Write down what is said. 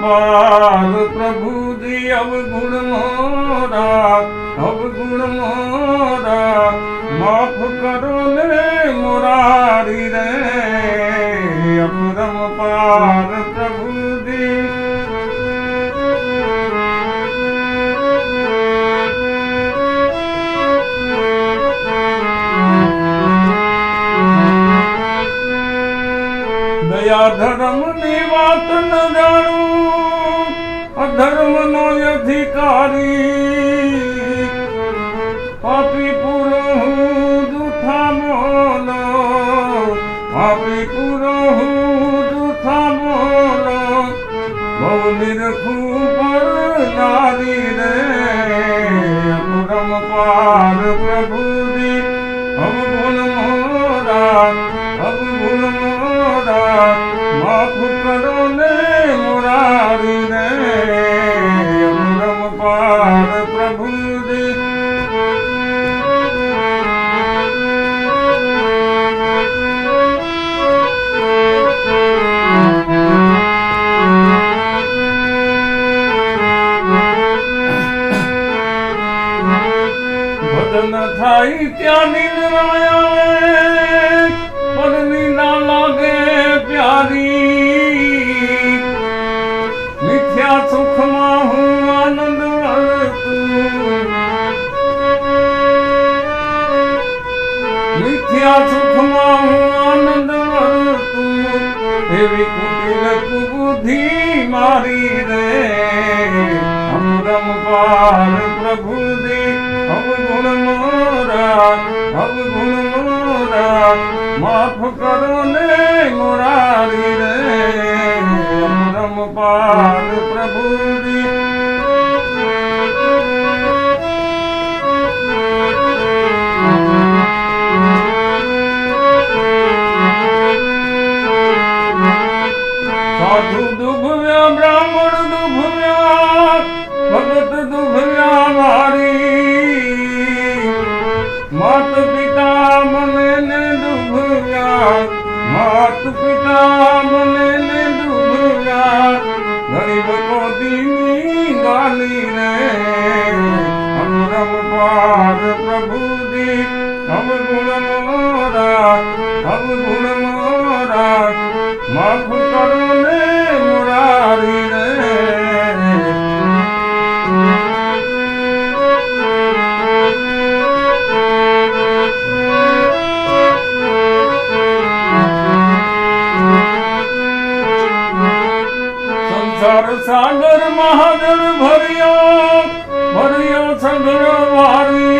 પાર પ્રભુ દી અવગુણ મોરા અવગુણ મોરા માફ કરો ને મોરારી રે અપરમ પાર પ્રભુ દી દયા ધર્મની વાત ન જાણું અધર્મ નો અધિકારી. પાપી પુરો હું જૂઠા બોલો પાપી પુરો હું જૂઠા બોલો બહુ નિરખું પર નારી રે. અપરમ પાર પ્રભુજી અવગુણ મોરા અવગુણ મોરા, માફ કરો ભજન થાય ત્યાં નિર્ણય પરની ના લાગે પ્યારી. મિથ્યા સુખમાં હું આનંદ મિથ્યા સુખમાં હું આનંદ એવી કુટિલ કુબુદ્ધિ મારી રે. અમરમ પાર પ્રભુ માફ માત પિતા મને દુભવ્યા ગરીબ કોદીની ગાલી રે. અમરમ પાર પ્રભુજી અવગુણ મોરા અવગુણ મોરા માફ મહાદેવ ભર્યો ભર્યો સગર વારી.